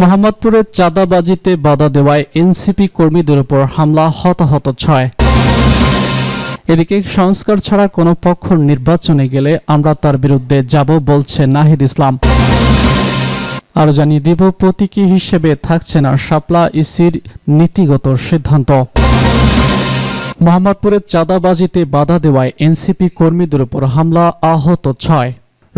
মোহাম্মদপুরের চাঁদাবাজিতে বাধা দেওয়ায় এনসিপি কর্মীদের উপর হামলা হতাহত ছয়। এদিকে সংস্কার ছাড়া কোনো পক্ষ নির্বাচনে গেলে আমরা তার বিরুদ্ধে যাব বলছে নাহিদ ইসলাম। আরও জানিয়ে দিব, প্রতীকী হিসেবে থাকছে না শাপলা ইসির নীতিগত সিদ্ধান্ত। মোহাম্মদপুরের চাঁদাবাজিতে বাধা দেওয়ায় এনসিপি কর্মীদের উপর হামলা আহত ছয়।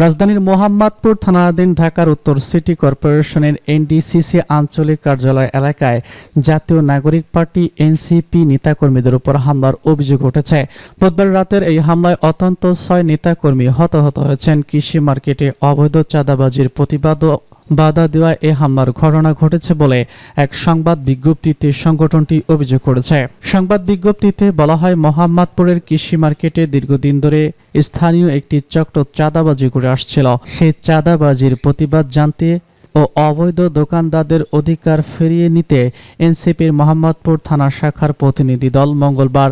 রাজধানীর মোহাম্মদপুর থানাধীন ঢাকার উত্তর সিটি কর্পোরেশনের এনডিসিসি আঞ্চলিক কার্যালয় এলাকায় জাতীয় নাগরিক পার্টি এনসিপি নেতাকর্মীদের উপর হামলার অভিযোগ উঠেছে। বুধবার রাতের এই হামলায় অত্যন্ত ছয় নেতাকর্মী হতাহত হয়েছেন। কৃষি মার্কেটে অবৈধ চাঁদাবাজির প্রতিবাদ বাধা দেওয়া এ হামলার ঘটনা ঘটেছে বলে এক সংবাদ বিজ্ঞপ্তিতে সংগঠনটি অভিযোগ করেছে। সংবাদ বিজ্ঞপ্তিতে বলা হয়, মোহাম্মদপুরের কৃষি মার্কেটে দীর্ঘদিন ধরে স্থানীয় একটি চক্র চাঁদাবাজি করে আসছিল। সেই চাঁদাবাজির প্রতিবাদ জানতে ও অবৈধ দোকানদারদের অধিকার ফিরিয়ে নিতে এনসিপির মোহাম্মদপুর থানা শাখার প্রতিনিধি দল মঙ্গলবার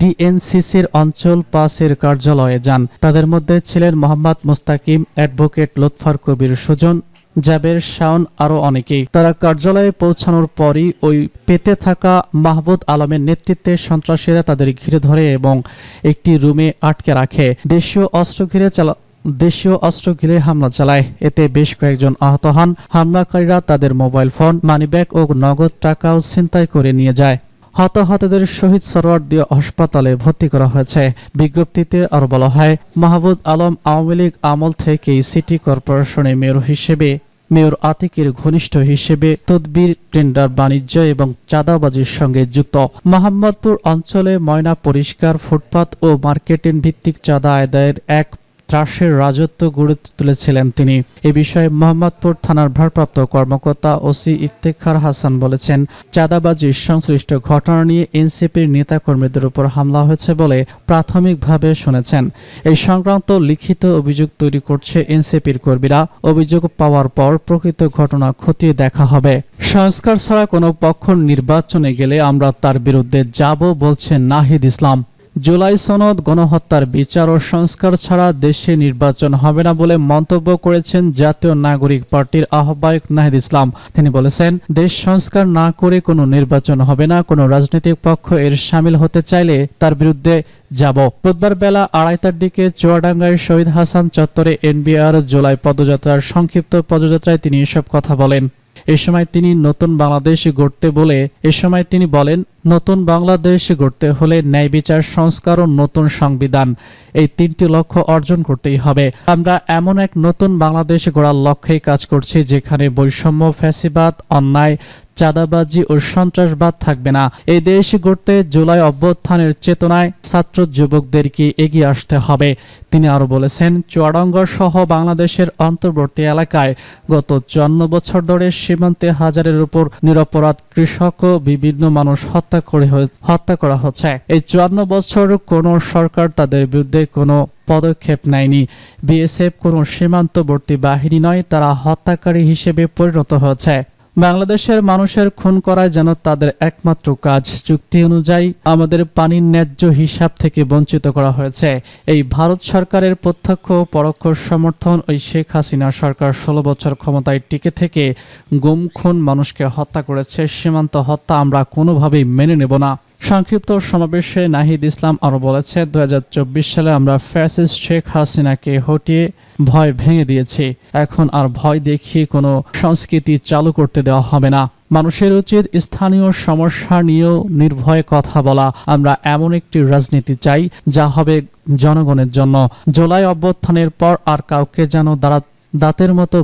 ডিএনসিসির অঞ্চল পাসের কার্যালয়ে যান। তাদের মধ্যে ছিলেন মোহাম্মদ মুস্তাকিম, অ্যাডভোকেট লোৎফার কবির সুজন জাবের শাওন আরও অনেকেই। তারা কার্যালয়ে পৌঁছানোর পরই ওই পেতে থাকা মাহবুদ আলমের নেতৃত্বে সন্ত্রাসীরা তাদের ঘিরে ধরে এবং একটি রুমে আটকে রাখে। দেশীয় অস্ত্র ঘিরে চালা দেশীয় অস্ত্র ঘিরে হামলা চালায়। এতে বেশ কয়েকজন আহত হন। হামলাকারীরা তাদের মোবাইল ফোন, মানিব্যাগ ও নগদ টাকাও ছিনতাই করে নিয়ে যায়। হতাহতদের শহীদ সরোয়ার দিয়ে হাসপাতালে ভর্তি করা হয়েছে। বিজ্ঞপ্তিতে আরও বলা হয় মাহবুব আলম আওয়ামী লীগ আমল থেকেই সিটি কর্পোরেশনে মেয়র হিসেবে মেয়র আতিকের ঘনিষ্ঠ হিসেবে তদবির, টেন্ডার, বাণিজ্য এবং চাঁদাবাজির সঙ্গে যুক্ত। মোহাম্মদপুর অঞ্চলে ময়না পরিষ্কার ফুটপাত ও মার্কেটিং ভিত্তিক চাঁদা আদায়ের এক ত্রাসের রাজত্ব গড়ে তুলেছিলেন তিনি। এ বিষয়ে মোহাম্মদপুর থানার ভারপ্রাপ্ত কর্মকর্তা ওসি ইফতেখার হাসান বলেছেন, চাঁদাবাজির সংশ্লিষ্ট ঘটনা নিয়ে এনসিপির নেতাকর্মীদের উপর হামলা হয়েছে বলে প্রাথমিকভাবে শুনেছেন। এই সংক্রান্ত লিখিত অভিযোগ তৈরি করছে এনসিপির কর্মীরা। অভিযোগ পাওয়ার পর প্রকৃত ঘটনা খতিয়ে দেখা হবে। সংস্কার ছাড়া কোনো পক্ষ নির্বাচনে গেলে আমরা তার বিরুদ্ধে যাব বলছেন নাহিদ ইসলাম। জুলাই সনদ, গণহত্যার বিচার ও সংস্কার ছাড়া দেশে নির্বাচন হবে না বলে মন্তব্য করেছেন জাতীয় নাগরিক পার্টির আহ্বায়ক নাহিদ ইসলাম। তিনি বলেছেন, দেশ সংস্কার না করে কোনো নির্বাচন হবে না, কোনো রাজনৈতিক পক্ষ এর সামিল হতে চাইলে তার বিরুদ্ধে যাব। বুধবার বেলা আড়াইটার দিকে চুয়াডাঙ্গায় শহীদ হাসান চত্বরে এনবিআর জুলাই পদযাত্রার সংক্ষিপ্ত পদযাত্রায় তিনি এসব কথা বলেন। এ সময় তিনি নতুন বাংলাদেশ গড়তে বলে, এ সময় তিনি বলেন, নতুন বাংলাদেশ গড়তে হলে ন্যায় বিচার, সংস্কার ও নতুন সংবিধান, এই তিনটি লক্ষ্য অর্জন করতেই হবে। আমরা এমন এক নতুন বাংলাদেশ গড়ার লক্ষ্যে কাজ করছি যেখানে বৈষম্য, ফ্যাসিবাদ, অন্যায় চাঁদাবাজি ও সন্ত্রাসবাদ থাকবে না। এই দেশ গড়তে জুলাই অভ্যুত্থানের চেতনায় ছাত্র যুবকদেরকে এগিয়ে আসতে হবে। তিনি আরও বলেছেন, চুয়াডাঙ্গা সহ বাংলাদেশের অন্তর্বর্তী এলাকায় গত চুয়ান্ন বছর ধরে সীমান্তে হাজারের উপর নিরপরাধ কৃষক ও বিভিন্ন মানুষ হত্যা করে হত্যা করা হচ্ছে। এই চুয়ান্ন বছর কোনো সরকার তাদের বিরুদ্ধে কোনো পদক্ষেপ নেয়নি। বিএসএফ কোনো সীমান্তবর্তী বাহিনী নয়, তারা হত্যাকারী হিসেবে পরিণত হয়েছে। বাংলাদেশের মানুষের খুন করাই যেন তাদের একমাত্র কাজ চুক্তি অনুযায়ী আমাদের পানির ন্যায্য হিসাব থেকে বঞ্চিত করা হয়েছে। এই ভারত সরকারের প্রত্যক্ষ পরোক্ষ সমর্থন ওই শেখ হাসিনা সরকার ষোলো বছর ক্ষমতায় টিকে থেকে গুম, খুন মানুষকে হত্যা করেছে। সীমান্ত হত্যা আমরা কোনোভাবেই মেনে নেব না। সংক্ষিপ্ত সমাবেশে নাহিদ ইসলাম আরও বলেছে দু হাজার চব্বিশ সালে আমরা ফ্যাসিস্ট শেখ হাসিনাকে হটিয়ে ভয় ভেঙে দিয়েছে। এখন আর ভয় দেখিয়ে কোনো সংস্কৃতি চালু করতে দেওয়া হবে না। মানুষের উচিত স্থানীয় সমস্যা নিয়েও নির্ভয়ে কথা বলা। আমরা এমন একটি রাজনীতি চাই, যা হবে জনগণের জন্য। জোলাই অভ্যুত্থানের পর আর কাউকে যেন দাঁড়া দাঁতের মতো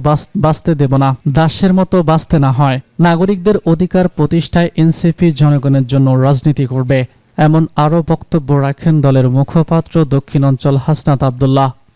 বাঁচতে দেব না, দাসের মতো বাঁচতে না হয়। নাগরিকদের অধিকার প্রতিষ্ঠায় এনসিপি জনগণের জন্য রাজনীতি করবে। এমন আরও বক্তব্য রাখেন দলের মুখপাত্র দক্ষিণ অঞ্চল হাসনাত আবদুল্লাহ।